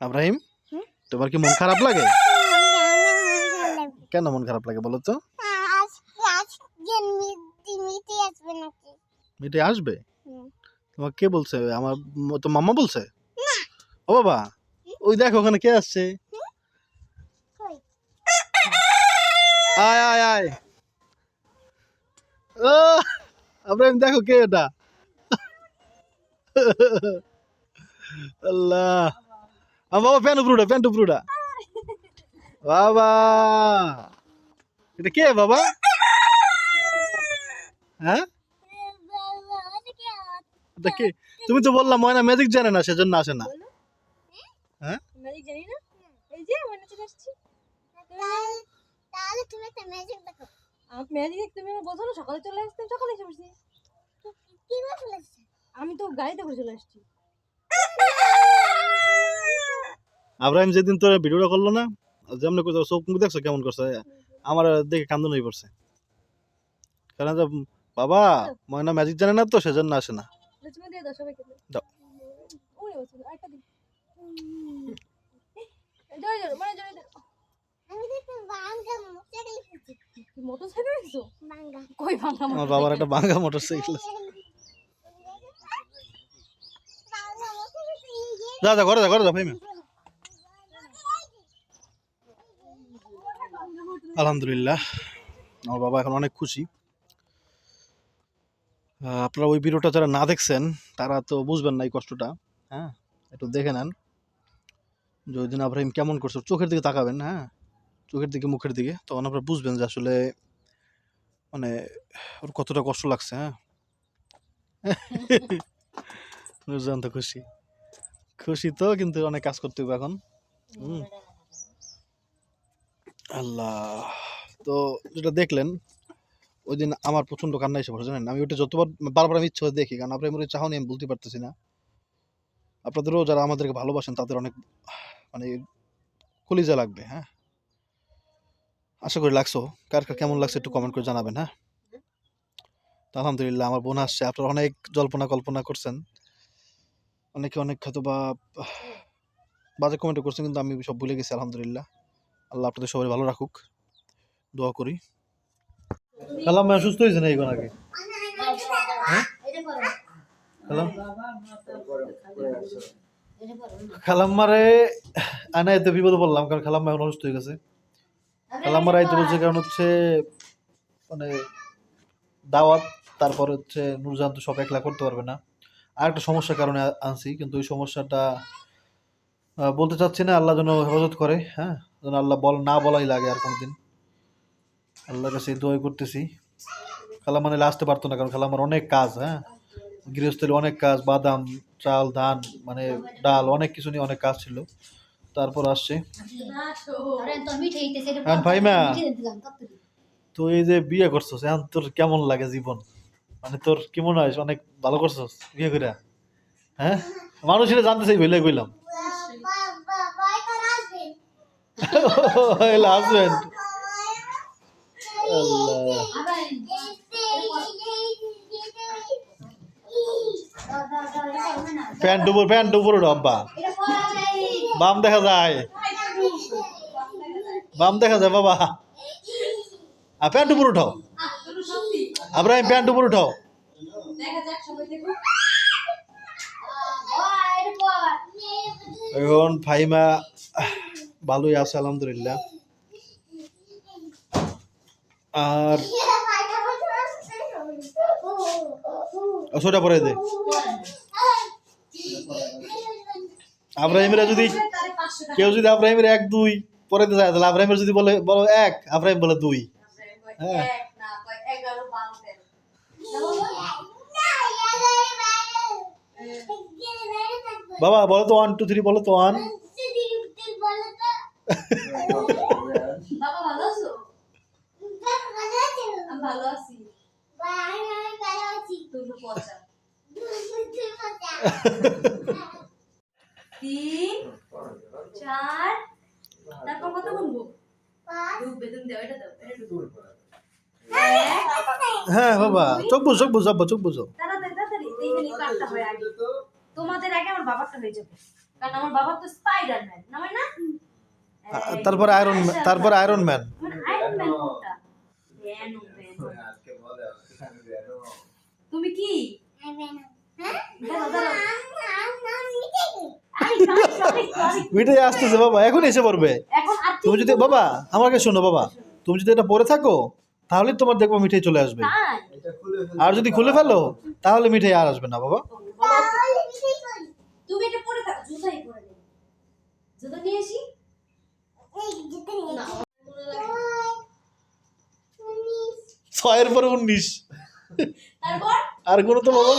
Abraham তোমার কি মন খারাপ লাগে? কেন মন খারাপ লাগে বলো তো? মিটে আসবে? তোমার কে বলছে? আমার তো মাম্মা বলছে? ও বাবা ওই দেখো ওখানে কে আসছে? আয় আয় আয়। ও আব্রাহিম দেখো কে এটা। আল্লাহ। আমার বাবা প্যান্ট উপরুটা প্যান্ট উপরুটা। বাবা। এটা কে বাবা? হ্যাঁ? এটা কে? তুমি তো বললাম ময়না ম্যাজিক জানে না সেজন্য আসে না। হ্যাঁ? ম্যাজিক জানি না। এই যে চলে আসছি। তাহলে তুমি একটা ম্যাজিক দেখো। আমার ম্যাজিক তুমি আমার বলছো না সকালে চলে আসতে সকালে এসে কি আমি তো গাড়িতে করে চলে আসছি। আব্রাহিম যেদিন তোর ভিডিওটা করল না যেমন কোথাও চোখ মুখ দেখছ কেমন করছে? আমার দেখে কান্দন হয়ে পড়ছে। কারণ যে বাবা ময়না ম্যাজিক জানে না তো সেজন্য আসে না। দাও মানে আমার বাবার একটা ভাঙা মোটর সাইকেল বাঙ্গা মোটরসাইকেল যা যা ঘরে যা ঘরে যা ফাইমে আলহামদুলিল্লাহ। আমার বাবা এখন অনেক খুশি। আপনারা ওই ভিডিওটা যারা না দেখছেন, তারা তো বুঝবেন না এই কষ্টটা। হ্যাঁ একটু দেখে নেন। যে ওই দিন আব্রাহিম কেমন করছে, চোখের দিকে তাকাবেন হ্যাঁ? চোখের দিকে, মুখের দিকে। তখন আপনারা বুঝবেন যে আসলে মানে ওর কতটা কষ্ট লাগছে হ্যাঁ? বুঝলাম তো খুশি। খুশি তো, কিন্তু অনেক কাজ করতে হবে এখন। হুম। আল্লাহ। তো যেটা দেখলেন ওই দিন আমার প্রচণ্ড কান্না এসে জানেন? আমি ওটা যতবার, বারবার আমি ইচ্ছা দেখি, কারণ আপনার মনে চাহনি আমি বলতে পারতেছি না। আপনাদেরও যারা আমাদেরকে ভালোবাসেন, তাদের অনেক মানে কলিজা লাগবে হ্যাঁ? আশা করি লাগছো কার কার কেমন লাগছে একটু কমেন্ট করে জানাবেন হ্যাঁ? তো আলহামদুলিল্লাহ আমার বোন আসছে, আপনারা অনেক জল্পনা কল্পনা করছেন। অনেকে অনেক হয়তো বা বাজে কমেন্ট করছেন, কিন্তু আমি সব ভুলে গেছি, আলহামদুলিল্লাহ। আল্লাহ আপনাদের সবাই ভালো রাখুক। দোয়া করি। কালাম ভাই সুস্থ হয়েছে না এখন আগে? খালাম্মারে আনা এতে বিপদে বললাম কারণ খালাম্মা এখন অসুস্থ হয়ে গেছে। খালাম্মার আইতে বলছে কারণ হচ্ছে মানে দাওয়াত, তারপর হচ্ছে নুরজান তো সব একলা করতে পারবে না। আর একটা সমস্যার কারণে আনছি, কিন্তু ওই সমস্যাটা বলতে চাচ্ছি না আল্লাহ যেন হেফাজত করে হ্যাঁ? যেন আল্লাহ বল না বলাই লাগে আর কোনোদিন। আল্লাহর কাছে দোয়া করতেছি। খালা মানে আসতে পারতো না কারণ খালা আমার অনেক কাজ হ্যাঁ? গৃহস্থলী অনেক কাজ বাদাম চাল ধান মানে ডাল অনেক কিছু নিয়ে অনেক কাজ ছিল। তারপর আসছে। হ্যাঁ, ভাইমা। তো এই যে বিয়ে করছস এখন তোর কেমন লাগে জীবন? মানে তোর কি মনে হয় অনেক ভালো করছস বিয়ে করে হ্যাঁ? মানুষেরা জানতে চাই বাই কর আসবে হাজবেন্ড আল্লাহ। প্যান্ট উপর প্যান্ট উপর ডব্বা বাম দেখা যায়। বাম দেখা যায় বাবা। আর প্যান্ট উপর উঠাও আব্রাহিম প্যান্ট উপর উঠাও এখন ফাইমা ভালোই আছে, আলহামদুলিল্লাহ। আর সোটা পরে দে। আব্রাহিমেরা যদি তারে 500 টাকা কেউ যদি আব্রাহিমের এক, দুই পরে দিতে চায় তাহলে আব্রাহিমের যদি বলে বলো এক, আব্রাহিম বলে দুই। হ্যাঁ। এক না কয় 11 12 বাবা, বলো তো ওয়ান টু থ্রি বলো তো ওয়ান বাবা ভালো আছো হ্যাঁ বাবা। চোখ বুঝো চোখ বুঝো চোখ বুঝো। তোমাদের আগে আমার বাবারটা হয়ে যাবে। কারণ আমার বাবা তো স্পাইডারম্যান না না? তারপরে আয়রন তারপর আয়রন ম্যান মানে তুমি কি। মিঠাই আসতেছে বাবা এখন এসে পড়বে আর তুমি যদি বাবা আমাকে শোনো বাবা তুমি যদি এটা পরে থাকো তাহলে তোমার দেখব মিঠাই চলে আসবে আর যদি খুলে ফেলো তাহলে মিঠাই আর আসবে না বাবা তুমি এটা পরে থাকো জুতাই পরে জুতা নিয়ে আসি ছয়ের পরে উনিশ আর কোনো তো বাবা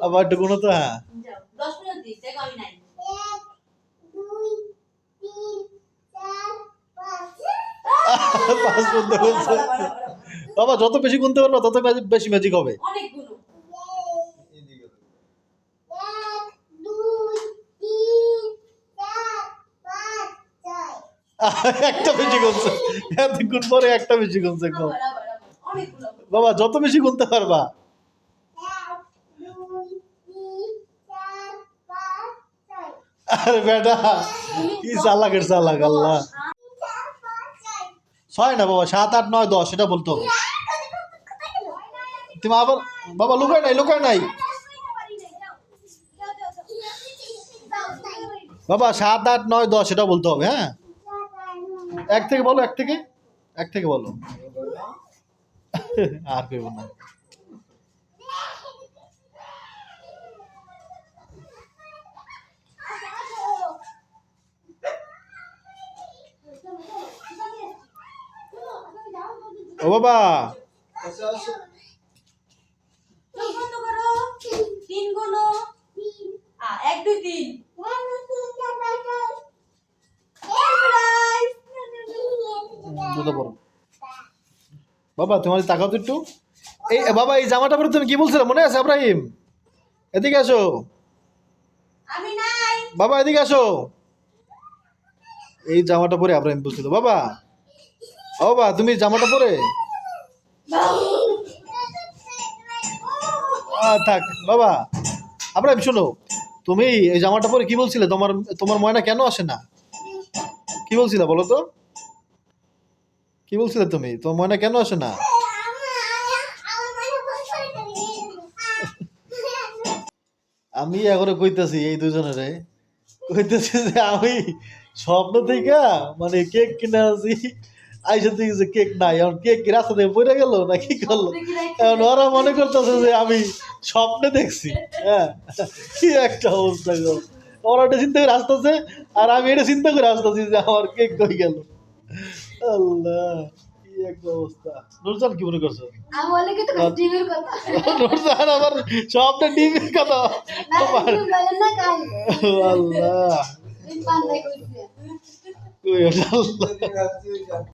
আবার কোনো তো হ্যাঁ বাবা যত বেশি গুনতে পারব তত বেশি- ম্যাজিক হবে অনেকগুলো। একটা বেশি গুনছে এতক্ষণ পরে একটা বেশি গুনছে কম। বাবা যত বেশি গুনতে পারবা। আরে বেটা কি চালাকের চালাক আল্লাহ। ছয় না বাবা সাত আট নয় দশ এটা বলতে হবে। তুমি আবার বাবা লুকায় নাই লুকায় নাই। বাবা সাত আট নয় দশ এটা বলতে হবে হ্যাঁ? এক থেকে বলো এক থেকে? এক থেকে বলো। আর কেউ না। ও বাবা। তিনগুলো। এক, দুই, তিন। বাবা তোমার তাকাও তো একটু। এই বাবা এই জামাটা পরে তুমি কি বলছিলে? মনে আছে আব্রাহিম? এদিকে আসো। বাবা এদিকে আসো। এই জামাটা পরে আব্রাহিম বলছিল। বাবা ও বাবা তুমি জামাটা পরে? থাক বাবা। আব্রাহিম শোনো তুমি এই জামাটা পরে কি বলছিলে? তোমার তোমার ময়না কেন আসে না? কি বলছিলে বলো তো? কি বলছিলে তুমি? তোমার ময়না কেন আসে না? আমি এখনও কইতাছি এই দুজনেরে। কইতেছি যে আমি স্বপ্ন থেকে মানে কেক কিনে আছি আইসা থেকে যে কেক নাই। এখন কেক রাস্তা থেকে পড়ে গেল না কি করল এখন ওরা মনে করতেছে যে আমি স্বপ্নে দেখছি। হ্যাঁ কি একটা অবস্থা গো। ওরা এটা চিন্তা করে আসতেছে আর আমি এটা চিন্তা করে আসতেছি যে আমার কেক কই গেল? আল্লাহ কি একটা অবস্থা। নুরজান কি মনে করছ? আমি কি তো ডিমের কথা। নুরজান আমার স্বপ্নে ডিমের কথা। না তুমি বলেন না কাল আল্লাহ। কই আল্লাহ।